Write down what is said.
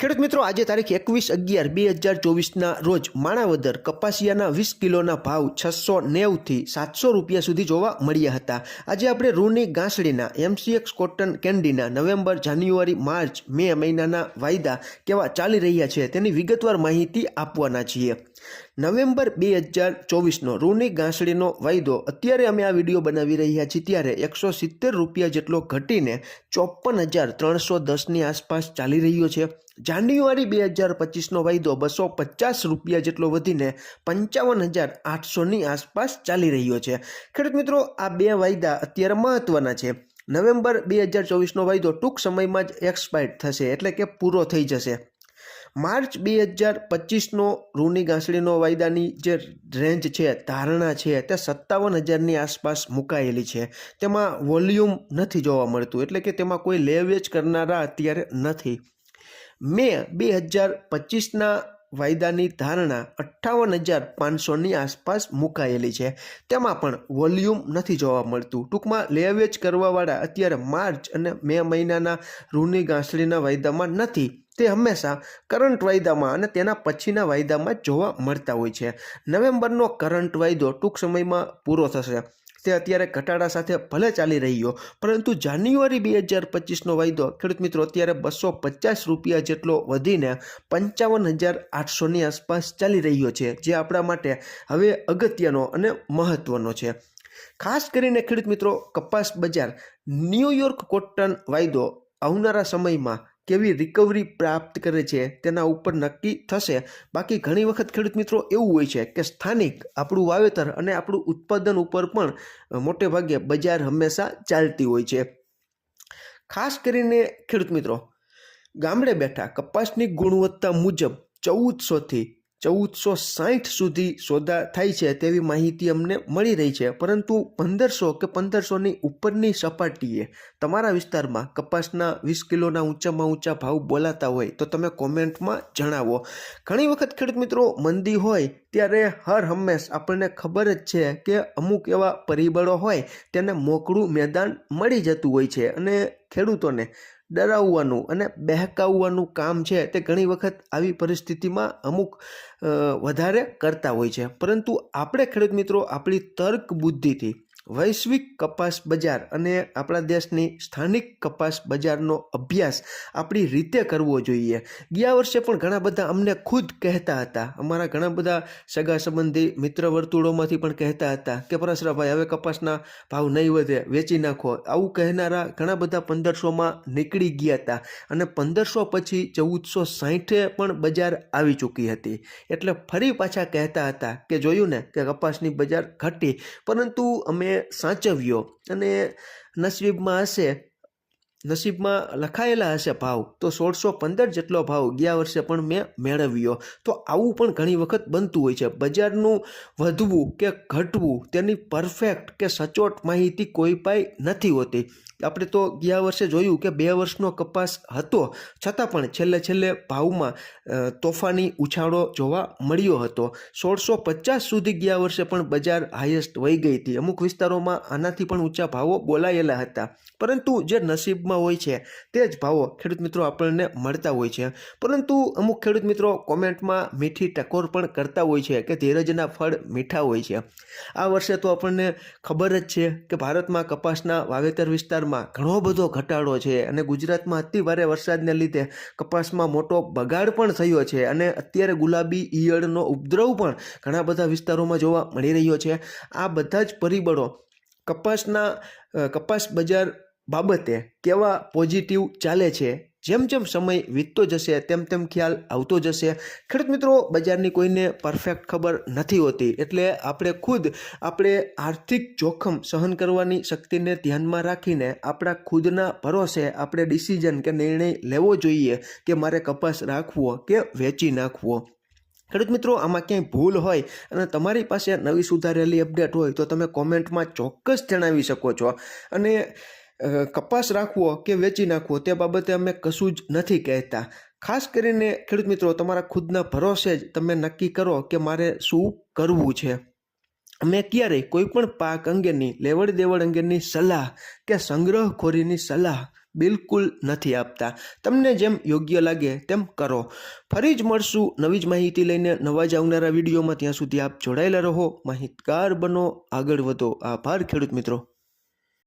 ખેડૂત મિત્રો, આજે તારીખ એકવીસ અગિયાર બે હજાર ચોવીસના રોજ માણાવદર કપાસિયાના વીસ કિલોના ભાવ છસો નેવથી સાતસો રૂપિયા સુધી જોવા મળ્યા હતા. આજે આપણે રૂની ગાંસડીના એમસીએક્સ કોટન કેન્ડીના નવેમ્બર, જાન્યુઆરી, માર્ચ, મે મહિનાના વાયદા કેવા ચાલી રહ્યા છે તેની વિગતવાર માહિતી આપવાના છીએ. નવેમ્બર બે હજાર ચોવીસનો રૂની ગાંસડીનો વાયદો અત્યારે અમે આ વીડિયો બનાવી રહ્યા છીએ ત્યારે એકસો સિત્તેર રૂપિયા જેટલો ઘટીને ચોપન હજાર ત્રણસો દસની આસપાસ ચાલી રહ્યો છે. જાન્યુઆરી બે હજાર પચીસનો વાયદો બસો પચાસ રૂપિયા જેટલો વધીને પંચાવન હજાર આઠસોની આસપાસ ચાલી રહ્યો છે. ખેડૂત મિત્રો, આ બે વાયદા અત્યારે મહત્ત્વના છે. નવેમ્બર બે હજાર ચોવીસનો વાયદો ટૂંક સમયમાં જ એક્સપાયર્ડ થશે એટલે કે પૂરો થઈ જશે. માર્ચ બે હજાર પચીસનો રૂની ગાંસડીનો વાયદાની જે રેન્જ છે, ધારણા છે, તે સત્તાવન હજારની આસપાસ મુકાયેલી છે. તેમાં વોલ્યુમ નથી જોવા મળતું એટલે કે તેમાં કોઈ લે વેચ કરનારા અત્યારે નથી. મે બે હજાર પચીસના વાયદાની ધારણા અઠ્ઠાવન હજાર પાંચસોની આસપાસ મુકાયેલી છે. તેમાં પણ વોલ્યુમ નથી જોવા મળતું. ટૂંકમાં લેવેચ કરવાવાળા અત્યારે માર્ચ અને મે મહિનાના રૂની ગાંસડીના વાયદામાં નથી. તે હંમેશા કરંટ વાયદામાં અને તેના પછીના વાયદામાં જોવા મળતા હોય છે. નવેમ્બરનો કરંટ વાયદો ટૂંક સમયમાં પૂરો થશે. તે અત્યારે ઘટાડા સાથે ભલે ચાલી રહ્યો, પરંતુ જાન્યુઆરી બે હજાર પચીસનો વાયદો, ખેડૂત મિત્રો, અત્યારે બસો પચાસ રૂપિયા જેટલો વધીને પંચાવન હજાર આઠસોની આસપાસ ચાલી રહ્યો છે, જે આપણા માટે હવે અગત્યનો અને મહત્ત્વનો છે. ખાસ કરીને ખેડૂત મિત્રો, કપાસ બજાર ન્યૂયોર્ક કોટન વાયદો આવનારા સમયમાં કેવી રિકવરી પ્રાપ્ત કરે છે તેના ઉપર નક્કી થશે. બાકી ઘણી વખત ખેડૂત મિત્રો એવું હોય છે કે સ્થાનિક આપણું વાવેતર અને આપણું ઉત્પાદન ઉપર પણ મોટે ભાગે બજાર હંમેશા ચાલતી હોય છે. ખાસ કરીને ખેડૂત મિત્રો, ગામડે બેઠા કપાસની ગુણવત્તા મુજબ ચૌદસોથી ચૌદસો સાઠ સુધી સોદા થાય છે તેવી માહિતી અમને મળી રહી છે. પરંતુ પંદરસો કે પંદરસોની ઉપરની સપાટીએ તમારા વિસ્તારમાં કપાસના વીસ કિલોના ઊંચામાં ઊંચા ભાવ બોલાતા હોય તો તમે કોમેન્ટમાં જણાવો. ઘણી વખત ખેડૂત મિત્રો મંદી હોય ત્યારે હર હંમેશ આપણને ખબર જ છે કે અમુક એવા પરિબળો હોય તેને મોકળું મેદાન મળી જતું હોય છે અને ખેડૂતોને ડરાવવાનું અને બહેકાવવાનું કામ છે તે ઘણી વખત આવી પરિસ્થિતિમાં અમુક વધારે કરતા હોય છે. પરંતુ આપણે ખેડૂત મિત્રો આપણી તર્ક બુદ્ધિથી વૈશ્વિક કપાસ બજાર અને આપણા દેશની સ્થાનિક કપાસ બજારનો અભ્યાસ આપણી રીતે કરવો જોઈએ. ગયા વર્ષે પણ ઘણા બધા અમને ખુદ કહેતા હતા. અમારા ઘણા બધા સગા સંબંધી, મિત્ર વર્તુળોમાંથી પણ કહેતા હતા કે પરસરાભાઈ હવે કપાસના ભાવ નહીં વધે, વેચી નાખો. આવું કહેનારા ઘણા બધા પંદરસોમાં નીકળી ગયા હતા અને પંદરસો પછી ચૌદસો સાહીઠે પણ બજાર આવી ચૂકી હતી. એટલે ફરી પાછા કહેતા હતા કે, જોયું ને કે કપાસની બજાર ઘટી, પરંતુ અમે સાચવ્યો અને નસીબમાં હશે નસીબમાં લખાયેલા હશે ભાવ. તો સોળસો પંદર જેટલો ભાવ ગયા વર્ષે પણ મેં મેળવ્યો. તો આવું પણ ઘણી વખત બનતું હોય છે. બજારનું વધવું કે ઘટવું તેની પરફેક્ટ કે સચોટ માહિતી કોઈ પાઈ નથી હોતી. આપણે તો ગયા વર્ષે જોયું કે બે વર્ષનો કપાસ હતો. છતાં પણ છેલ્લે છેલ્લે ભાવમાં તોફાની ઉછાળો જોવા મળ્યો હતો. સોળસો પચાસ સુધી ગયા વર્ષે પણ બજાર હાઈએસ્ટ વહી ગઈ હતી. અમુક વિસ્તારોમાં આનાથી પણ ઊંચા ભાવો બોલાયેલા હતા. પરંતુ જે નસીબમાં હોય છે, તે જ ભાવો ખેડૂત મિત્રો આપણને મળતા હોય છે. પરંતુ અમુક ખેડૂત મિત્રો કોમેન્ટમાં મીઠી ટકોર પણ કરતા હોય છે કે ધીરજના ફળ મીઠા હોય છે. આ વર્ષે તો આપણને ખબર જ છે કે ભારતમાં કપાસના વાવેતર વિસ્તારમાં ઘણો બધો ઘટાડો છે અને ગુજરાતમાં અતિભારે વરસાદને લીધે કપાસમાં મોટો બગાડ પણ થયો છે અને અત્યારે ગુલાબી ઈયળનો ઉપદ્રવ પણ ઘણા બધા વિસ્તારોમાં જોવા મળી રહ્યો છે. આ બધા જ પરિબળો કપાસના કપાસ બજાર બાબતે કેવા પોઝિટિવ ચાલે છે? જેમ જેમ સમય વીતતો જશે, તેમ તેમ ખ્યાલ આવતો જશે. ખેડૂત મિત્રો, બજારની કોઈને પરફેક્ટ ખબર નથી હોતી. એટલે આપણે ખુદ આપણે આર્થિક જોખમ સહન કરવાની શક્તિને ધ્યાનમાં રાખીને આપણા ખુદના ભરોસે આપણે ડિસિઝન કે નિર્ણય લેવો જોઈએ કે મારે કપાસ રાખવો કે વેચી નાખવો. ખેડૂત મિત્રો, આમાં ક્યાંય ભૂલ હોય અને તમારી પાસે નવી સુધારેલી અપડેટ હોય તો તમે કોમેન્ટમાં ચોક્કસ જણાવી શકો છો. અને કપાસ રાખવો કે વેચી નાખવો તે બાબતે અમે કશું જ નથી કહેતા. ખાસ કરીને ખેડૂત મિત્રો, તમારા ખુદના ભરોસે જ તમે નક્કી કરો કે મારે શું કરવું છે. અમે ક્યારેય કોઈ પણ પાક અંગેની લેવડ દેવડ અંગેની સલાહ કે સંગ્રહખોરીની સલાહ બિલકુલ નથી આપતા. તમને જેમ યોગ્ય લાગે તેમ કરો. ફરી જ મળશું નવી જ માહિતી લઈને નવા જ આવનારા વિડીયોમાં. ત્યાં સુધી આપ જોડાયેલા રહો. માહિતગાર બનો. આગળ વધો. આભાર ખેડૂત મિત્રો.